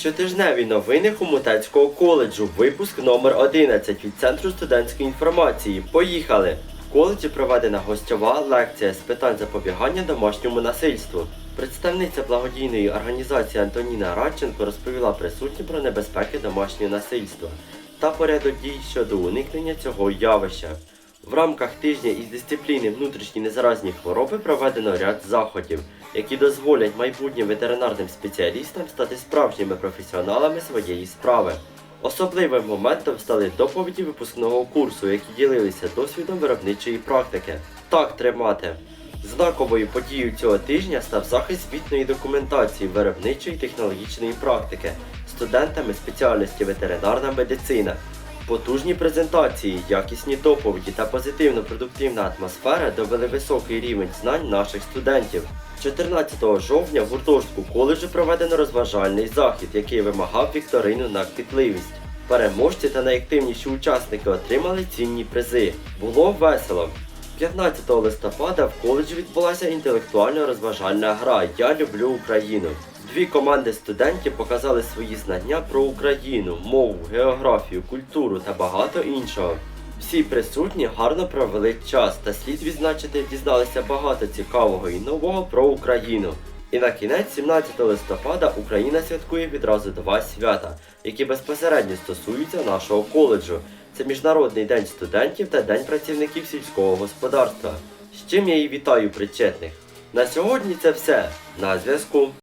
Щотижневі новини Хомутецького коледжу. Випуск номер 11 від Центру студентської інформації. Поїхали! В коледжі проведена гостьова лекція з питань запобігання домашньому насильству. Представниця благодійної організації Антоніна Радченко розповіла присутнім про небезпеки домашнього насильства та порядок дій щодо уникнення цього явища. В рамках тижня із дисципліни внутрішні незаразні хвороби проведено ряд заходів, які дозволять майбутнім ветеринарним спеціалістам стати справжніми професіоналами своєї справи. Особливим моментом стали доповіді випускного курсу, які ділилися досвідом виробничої практики. Так тримати. Знаковою подією цього тижня став захист звітної документації виробничої технологічної практики студентами спеціальності ветеринарна медицина. Потужні презентації, якісні доповіді та позитивно-продуктивна атмосфера довели високий рівень знань наших студентів. 14 жовтня в гуртожитку коледжу проведено розважальний захід, який вимагав вікторину на квітливість. Переможці та найактивніші учасники отримали цінні призи. Було весело. 15 листопада в коледжі відбулася інтелектуально-розважальна гра Я люблю Україну. Дві команди студентів показали свої знання про Україну, мову, географію, культуру та багато іншого. Всі присутні гарно провели час та слід відзначити, дізналися багато цікавого і нового про Україну. І на кінець 17 листопада Україна святкує відразу два свята, які безпосередньо стосуються нашого коледжу. Це Міжнародний день студентів та День працівників сільського господарства. З чим я і вітаю причетних. На сьогодні це все. На зв'язку.